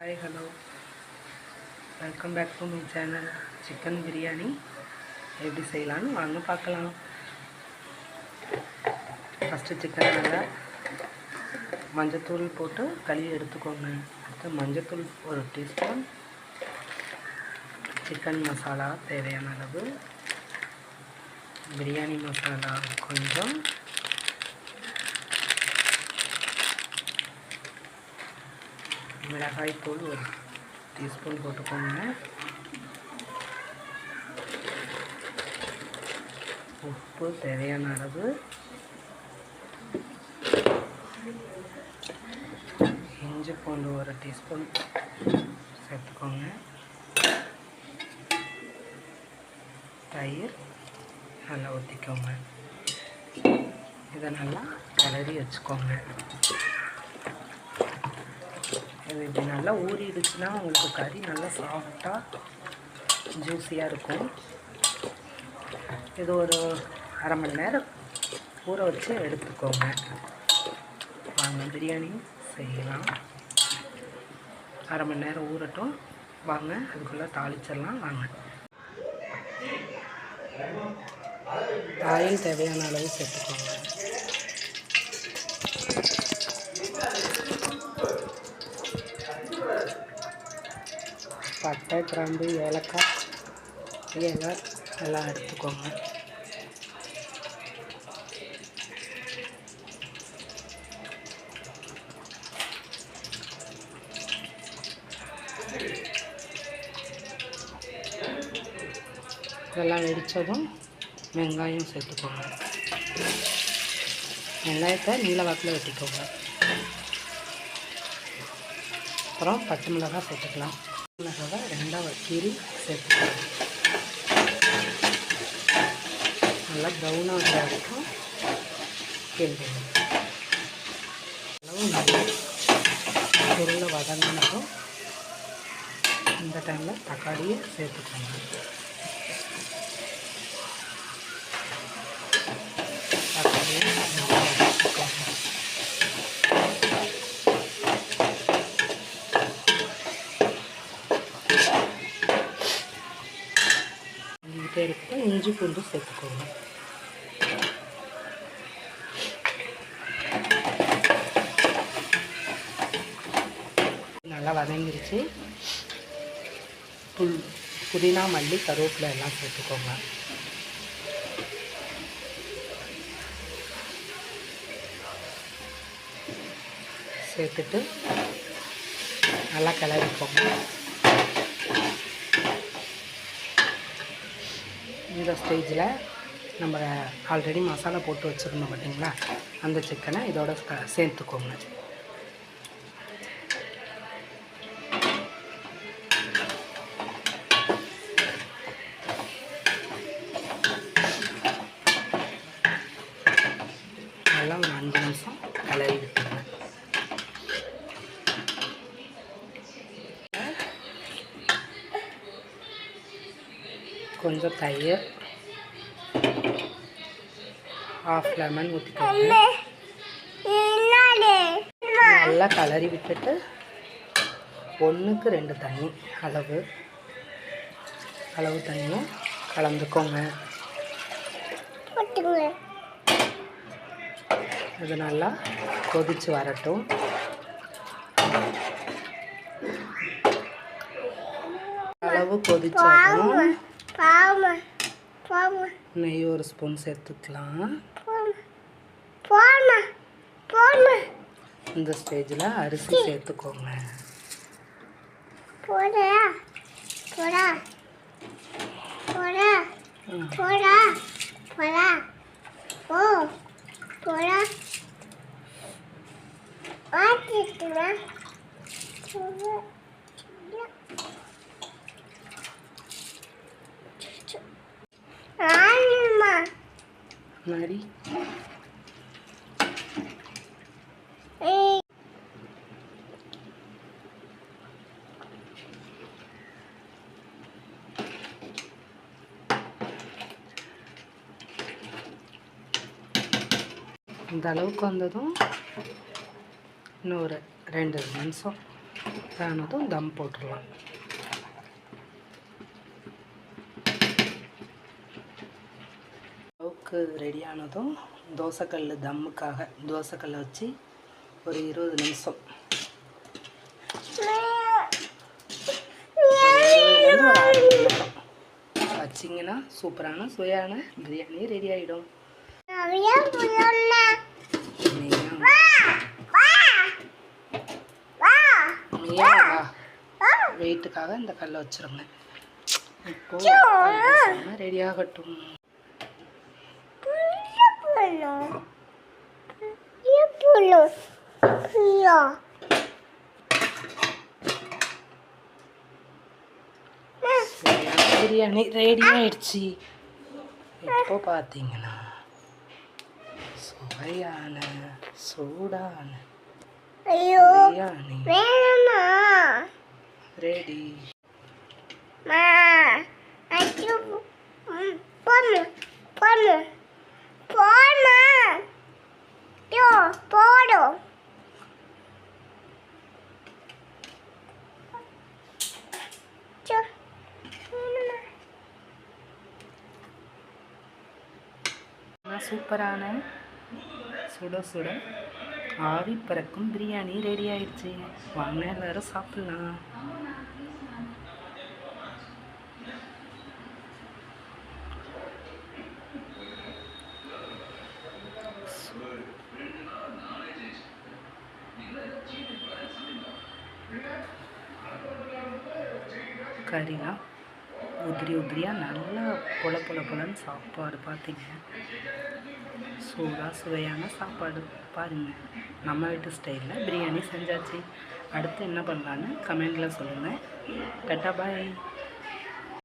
Hi hello welcome back to my channel chicken biryani எப்படி செய்யலான்னு வாங்க பார்க்கலாம். ஃபஸ்ட்டு சிக்கன் நல்லா மஞ்சத்தூள் போட்டு கழுவி எடுத்துக்கோங்க. அடுத்து மஞ்சத்தூள் ஒரு டீஸ்பூன் சிக்கன் மசாலா தேவையான அளவு. பிரியாணி மசாலா கொஞ்சம் மிளகாய் தூள் ஒரு டீஸ்பூன் போட்டுக்கோங்க. உப்பு தேவையான அளவு. இஞ்சி பூண்டு ஒரு டீஸ்பூன் சேர்த்துக்கோங்க. தயிர் நல்லா ஊற்றிக்கோங்க இதை நல்லா கிளறி வச்சுக்கோங்க. இது இப்படி நல்லா ஊறிடுச்சுன்னா உங்களுக்கு கறி நல்லா சாஃப்டாக ஜூஸியாக இருக்கும். இது ஒரு அரை மணி நேரம் ஊற வச்சு எடுத்துக்கோங்க. வாங்க பிரியாணி செய்யலாம். அரை மணி நேரம் ஊறட்டும். வாங்க அதுக்குள்ளே தாளிச்சிடலாம். வாங்க. ஆயில் தேவையான அளவு சேர்த்துக்கோங்க. பட்டை கிராம்பு ஏலக்காய் இலை எல்லாம் எடுத்துக்கோங்க இதெல்லாம் வெடித்ததும் வெங்காயம் சேர்த்துக்கோங்க. வெங்காயத்தை நீல வாக்கில் வெட்டிக்கோங்க. அப்புறம் பச்சை மிளகாய் சேர்த்துக்கலாம் மிளகாவை ரெண்டாக கீரி சேர்த்துக்கலாம். நல்லா ப்ரௌனாக இருக்கும் வரைக்கும் கிண்டுங்க அளவு நல்லா பொருளை வதங்கினதும் இந்த டைமில் தக்காளியை சேர்த்துக்கோங்க தக்காளியை நல்லா வதக்கிக்கோங்க பண்ணிக்கிட்டே இருக்கட்டும் இஞ்சி பூண்டு சேர்த்துக்கோங்க நல்லா வதங்கிருச்சு புல் புதினா மல்லி கருவேப்பிலை எல்லாம் சேர்த்துக்கோங்க சேர்த்துட்டு நல்லா கிளறிக்கோங்க இந்த ஸ்டேஜில் நம்ம ஆல்ரெடி மசாலா போட்டு வச்சுருந்தோம் பார்த்தீங்களா அந்த சிக்கனை இதோட சேர்த்துக்கோங்க நல்லா ஒரு அஞ்சு நிமிஷம் கிளறி விட்டுருங்க கொஞ்சம் தயிர் ஹாஃப் லெமன் ஊற்றிக்கோங்க நல்லா கலரி விட்டுட்டு ஒன்றுக்கு ரெண்டு தண்ணி அளவு அளவு தண்ணியும் கலந்துக்கோங்க. இது நல்லா கொதிச்சு வரட்டும். அளவு கொதிச்சாலும் நெய் ஒரு ஸ்பூன் சேர்த்துக்கலாம். இந்த ஸ்டேஜில் அரிசி சேர்த்துக்கோங்க. ம். நரி இந்த அளவுக்கு வந்ததும் இன்னும் ஒரு ரெண்டு நிமிஷம். ஆனதும் தம் போட்டுடலாம். அளவுக்கு ரெடி ஆனதும் தோசைக்கல் தம்முக்காக தோசைக்கல்லை வச்சு ஒரு இருபது நிமிஷம். வச்சிங்கன்னா சூப்பரான சுவையான பிரியாணி ரெடி ஆகிடும் வெயிட்டுக்காக இந்த கல்லை வச்சிருங்க இப்போ ரெடி ஆகட்டும். சுவையான பிரியாணி ரெடி ஆயிடுச்சு. இப்போ பார்த்தீங்கன்னா சுவையான சூடான பிரியாணி. ரெடி போடும் சூப்பரான சுட சுட ஆவி பறக்கும் பிரியாணி ரெடி ஆயிடுச்சு. வாங்க எல்லாரும் சாப்பிடலாம். கறிலாம் உதிரி உதிரியாக நல்லா பொல பொல பொலன்னு சாப்பாடு பார்த்தீங்க. சூடாக சுவையான சாப்பாடு பாருங்கள் நம்ம வீட்டு ஸ்டைலில் பிரியாணி செஞ்சாச்சு. அடுத்து என்ன பண்ணலான்னு கமெண்டில் சொல்லுங்கள் டட்டா பாய்.